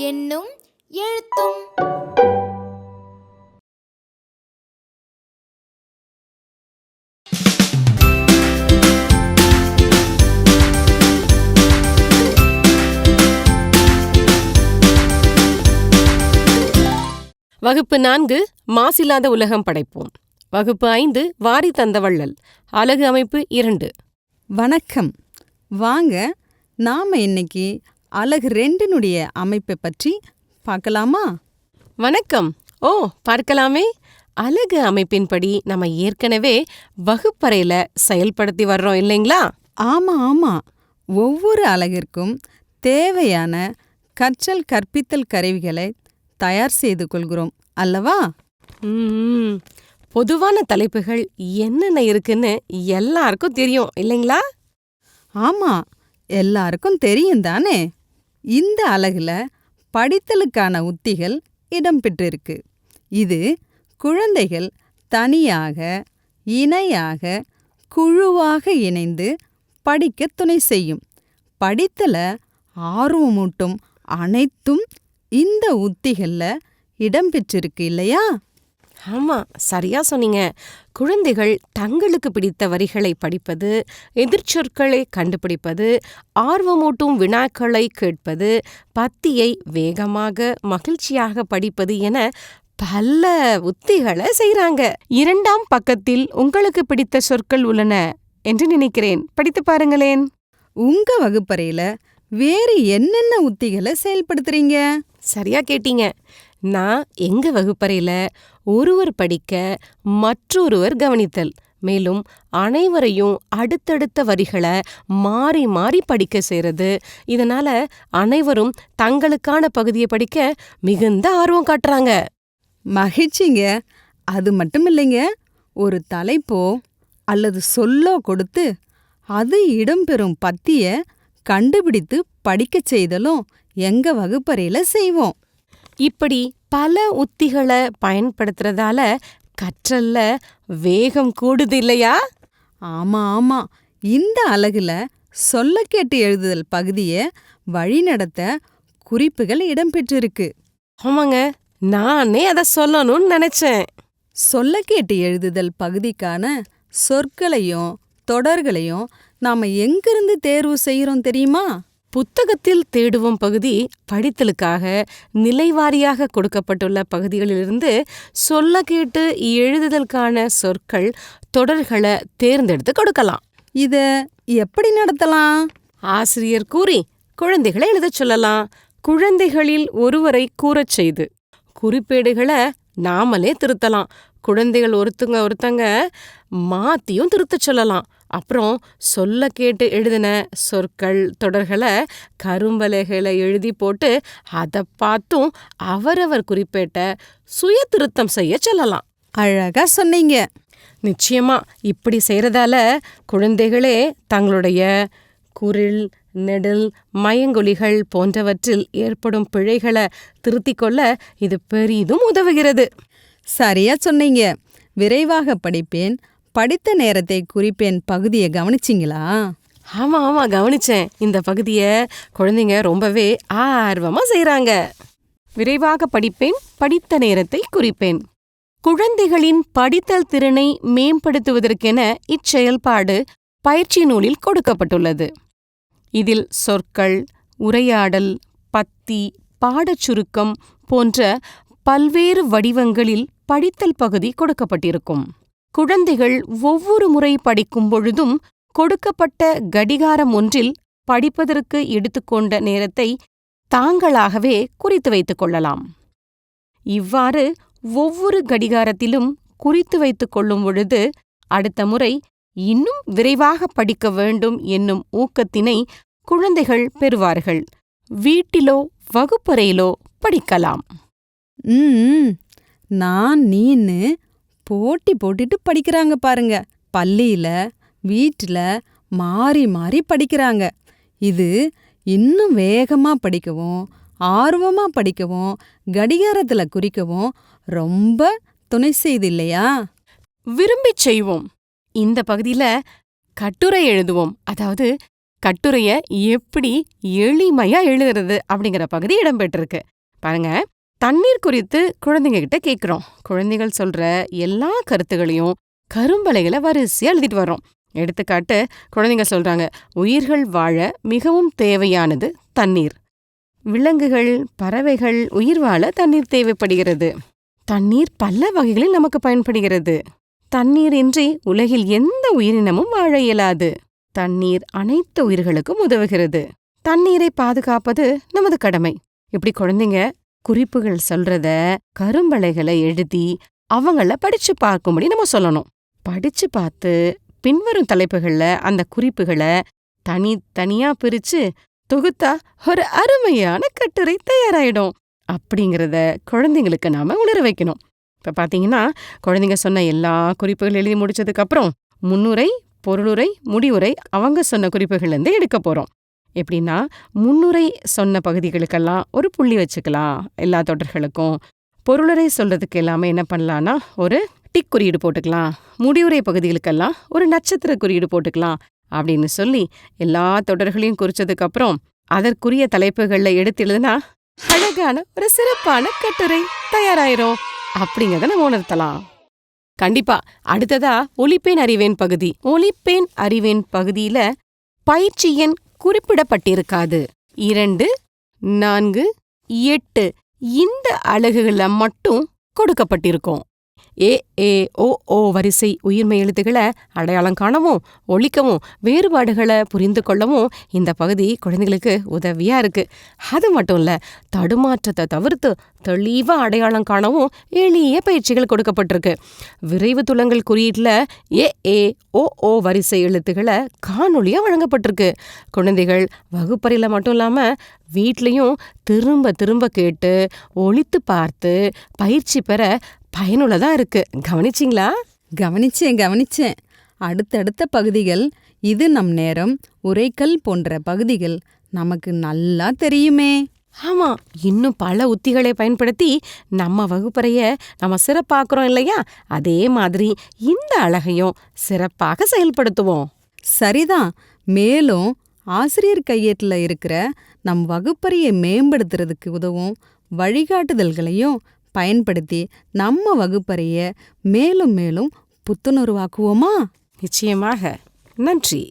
என்னும் எழுத்தும். வகுப்பு நான்கு மாசில்லாத உலகம் படைப்போம். வகுப்பு ஐந்து வாரி தந்த வள்ளல் அலகு அமைப்பு இரண்டு. வணக்கம். வாங்க நாம இன்னைக்கு அலகு ரெண்டினுடைய அமைப்பை பற்றி பார்க்கலாமா? வணக்கம். ஓ பார்க்கலாமே. அலகு அமைப்பின்படி நம்ம ஏற்கனவே வகுப்பறையில செயல்படுத்தி வர்றோம் இல்லைங்களா? ஆமா ஆமா. ஒவ்வொரு அலகிற்கும் தேவையான கற்றல் கற்பித்தல் கருவிகளை தயார் செய்து கொள்கிறோம் அல்லவா. பொதுவான தலைப்புகள் என்னென்ன இருக்குன்னு எல்லாருக்கும் தெரியும் இல்லைங்களா? ஆமா எல்லாருக்கும் தெரியும் தானே? இந்த அலகுல படித்தலுக்கான உத்திகள் இடம்பெற்றிருக்கு இது குழந்தைகள் தனியாக இணையாக குழுவாக இணைந்து படிக்க துணை செய்யும். படித்தல ஆர்வமூட்டும் அனைத்தும் இந்த உத்திகள்ல இடம்பெற்றிருக்கு இல்லையா? ஆமா சரியா சொன்னீங்க. குழந்தைகள் தங்களுக்கு பிடித்த வரிகளை படிப்பது எதிர்ச்சொற்களை கண்டுபிடிப்பது ஆர்வமூட்டும் வினாக்களை கேட்பது பத்தியை வேகமாக மகிழ்ச்சியாக படிப்பது என பல உத்திகளை செய்றாங்க. இரண்டாம் பக்கத்தில் உங்களுக்கு பிடித்த சொற்கள் உள்ளன என்று நினைக்கிறேன். படித்து பாருங்களேன். உங்க வகுப்பறையில வேறு என்னென்ன உத்திகளை செயல்படுத்துறீங்க? சரியா கேட்டீங்க. நான் எங்க வகுப்பறையில ஒருவர் படிக்க மற்றொருவர் கவனித்தல். மேலும் அனைவரையும் அடுத்தடுத்த வரிகளை மாறி மாறி படிக்க செய்றது. இதனால அனைவரும் தங்களுக்கான பகுதியை படிக்க மிகுந்த ஆர்வம் காட்டுறாங்க. மகிழ்ச்சிங்க. அது மட்டும் இல்லைங்க. ஒரு தலைப்போ அல்லது சொல்லோ கொடுத்து அது இடம்பெறும் பத்திய கண்டுபிடித்து படிக்கச் செய்தலும் எங்க வகுப்பறையில செய்வோம். இப்படி பல உத்திகளை பயன்படுத்துறதால கற்றல்ல வேகம் கூடுது இல்லையா? ஆமா ஆமா. இந்த அலகுல சொல்ல கேட்டு எழுதுதல் பகுதிய வழிநடத்த குறிப்புகள் இடம்பெற்றிருக்கு. ஆமாங்க. நானே அதை சொல்லணும்னு நினைச்சேன். சொல்ல கேட்டு எழுதுதல் பகுதிக்கான சொற்களையும் தொடர்களையும் நாம எங்கிருந்து தேர்வு செய்யறோம் தெரியுமா? புத்தகத்தில் தேடுவோம் பகுதி படித்தலுக்காக நிலைவாரியாக கொடுக்கப்பட்டுள்ள பகுதிகளிலிருந்து சொல்ல கேட்டு எழுதுதலுக்கான சொற்கள் தொடர்களை தேர்ந்தெடுத்து கொடுக்கலாம். இத எப்படி நடத்தலாம்? ஆசிரியர் கூறி குழந்தைகளை எழுதச் சொல்லலாம். குழந்தைகளில் ஒருவரை கூறச் செய்து குறிப்பேடுகளை நாமளே திருத்தலாம். குழந்தைகள் ஒருத்தங்க ஒருத்தங்க மாத்தியும் திருத்தச் சொல்லலாம். அப்புறம் சொல்ல கேட்டு எழுதின சொற்கள் தொடர்களை கரும்பலைகளை எழுதி போட்டு அதை பார்த்தும் அவரவர் குறிப்பேட்ட சுய திருத்தம் செய்ய சொல்லலாம். அழகா சொன்னீங்க. நிச்சயமா இப்படி செய்யறதால குழந்தைகளே தங்களுடைய குரில் நெடில் மயங்கொலிகள் போன்றவற்றில் ஏற்படும் பிழைகளை திருத்திக் கொள்ள இது பெரிதும் உதவுகிறது. சரியா சொன்னீங்க. விரைவாக படிப்பேன். படித்த நேரத்தை குறிப்பேன் பகுதியை கவனிச்சிங்களா? ஆமா ஆமா கவனிச்சேன். இந்த பகுதியை குழந்தைங்க ரொம்பவே ஆர்வமா செய்றாங்க. விரைவாக படிப்பேன் படித்த நேரத்தை குறிப்பேன். குழந்தைகளின் படித்தல் திறனை மேம்படுத்துவதற்கென இச்செயல்பாடு பயிற்சி நூலில் கொடுக்கப்பட்டுள்ளது. இதில் சொற்கள் உரையாடல் பத்தி பாடச் சுருக்கம் போன்ற பல்வேறு வடிவங்களில் படித்தல் பகுதி கொடுக்கப்பட்டிருக்கும். குழந்தைகள் ஒவ்வொரு முறை படிக்கும் பொழுதும் கொடுக்கப்பட்ட கடிகாரம் ஒன்றில் படிப்பதற்கு எடுத்துக்கொண்ட நேரத்தை தாங்களாகவே குறித்து வைத்துக் கொள்ளலாம். இவ்வாறு ஒவ்வொரு கடிகாரத்திலும் குறித்து வைத்துக் கொள்ளும் பொழுது அடுத்த முறை இன்னும் விரைவாக படிக்க வேண்டும் என்னும் ஊக்கத்தினை குழந்தைகள் பெறுவார்கள். வீட்டிலோ வகுப்பறையிலோ படிக்கலாம். நான் நீன்னு போட்டி போட்டுட்டு படிக்கிறாங்க பாருங்க. பள்ளியில வீட்டுல மாறி மாறி படிக்கிறாங்க. இது இன்னும் வேகமா படிக்கவும் ஆர்வமா படிக்கவும் கடிகாரத்துல குறிக்கவும் ரொம்ப துணை செய்து இல்லையா? விரும்பிச் செய்வோம். இந்த பகுதியில கட்டுரை எழுதுவோம். அதாவது கட்டுரைய எப்படி எளிமையா எழுதுறது அப்படிங்கிற பகுதி இடம்பெற்றிருக்கு. பாருங்க. தண்ணீர் குறித்து குழந்தைங்க கிட்ட கேக்குறோம். குழந்தைகள் சொல்ற எல்லா கருத்துகளையும் கரும்பலைகளை வரிசையா எழுதிட்டு வர்றோம். எடுத்துக்காட்டு குழந்தைங்க சொல்றாங்க உயிர்கள் வாழ மிகவும் தேவையானது தண்ணீர். விலங்குகள் பறவைகள் உயிர் வாழ தண்ணீர் தேவைப்படுகிறது. தண்ணீர் பல வகைகளில் நமக்கு பயன்படுகிறது. தண்ணீர் இன்றி உலகில் எந்த உயிரினமும் வாழ இயலாது. தண்ணீர் அனைத்து உயிர்களுக்கும் உதவுகிறது. தண்ணீரை பாதுகாப்பது நமது கடமை. இப்படி குழந்தைங்க குறிப்புகள் சொல்றத கரும்பலைகளை எழுதி அவங்கள படிச்சு பார்க்கும்படி நம்ம சொல்லணும். படிச்சு பார்த்து பின்வரும் தலைப்புகள்ல அந்த குறிப்புகளை தனி தனியா பிரிச்சு தொகுத்தா ஒரு அருமையான கட்டுரை தயாராயிடும். அப்படிங்கறத குழந்தைங்களுக்கு நாம உணர வைக்கணும். இப்ப பாத்தீங்கன்னா குழந்தைங்க சொன்ன எல்லா குறிப்புகள் எழுதி முடிச்சதுக்கு அப்புறம் முன்னுரை பொருளுரை முடிவுரை அவங்க சொன்ன குறிப்புகள்ல இருந்து எடுக்க போறோம். எப்படின்னா முன்னுரை சொன்ன பகுதிகளுக்கெல்லாம் ஒரு புள்ளி வச்சுக்கலாம் எல்லா தொடர்களுக்கும். பொருளரை சொல்றதுக்கு எல்லாமே என்ன பண்ணலாம்னா ஒரு டிக் குறியீடு போட்டுக்கலாம். முடிவுரை பகுதிகளுக்கெல்லாம் ஒரு நட்சத்திர குறியீடு போட்டுக்கலாம் அப்படின்னு சொல்லி எல்லா தொடர்களையும் குறிச்சதுக்கப்புறம் அதற்குரிய தலைப்புகள்ல எடுத்து எழுதுனா அழகான ஒரு சிறப்பான கட்டுரை தயாராயிரும் அப்படிங்கிறத நம்ம உணர்த்தலாம். கண்டிப்பா அடுத்ததா ஒளிப்பேன் அறிவேன் பகுதி. ஒளிப்பேன் அறிவேன் பகுதியில பயிற்சி எண் குறிப்பிடப்பட்டிருக்காது. இரண்டு நான்கு எட்டு இந்த அலகுகள மட்டும் கொடுக்கப்பட்டிருக்கும். ஏ ஏ ஓ ஓ வரிசை உயிர்மை எழுத்துக்களை அடையாளம் காணவும் ஒழிக்கவும் வேறுபாடுகளை புரிந்து கொள்ளவும் இந்த பகுதி குழந்தைகளுக்கு உதவியா இருக்கு. அது மட்டும் இல்ல தடுமாற்றத்தை தவிர்த்து தெளிவா அடையாளம் காணவும் எளிய பயிற்சிகள் கொடுக்கப்பட்டிருக்கு. விரைவு துளங்கள் குறியீட்டுல ஏ ஏ ஓ ஓ வரிசை எழுத்துக்களை காணொளியா வழங்கப்பட்டிருக்கு. குழந்தைகள் வகுப்பறையில் மட்டும் இல்லாம வீட்லேயும் திரும்ப திரும்ப கேட்டு ஒழித்து பார்த்து பயிற்சி பெற பயனுள்ளதா இருக்கு. கவனிச்சிங்களா? கவனிச்சேன் கவனிச்சேன். அடுத்தடுத்த பகுதிகள் இது நம் நேரம் உரைக்கல் போன்ற பகுதிகள். நமக்கு நல்லா தெரியுமே. ஆமா இன்னும் பல உத்திகளை பயன்படுத்தி நம்ம வகுப்பறைய நம்ம சிறப்பாக்குறோம் இல்லையா? அதே மாதிரி இந்த அழகையும் சிறப்பாக செயல்படுத்துவோம். சரிதான். மேலும் ஆசிரியர் கையேட்டில் இருக்கிற நம் வகுப்பறையை மேம்படுத்துறதுக்கு உதவும் வழிகாட்டுதல்களையும் பயன்படுத்தி நம்ம வகுப்பறையை மேலும் மேலும் புத்துணர்வாக்குவோமா? நிச்சயமாக. நன்றி.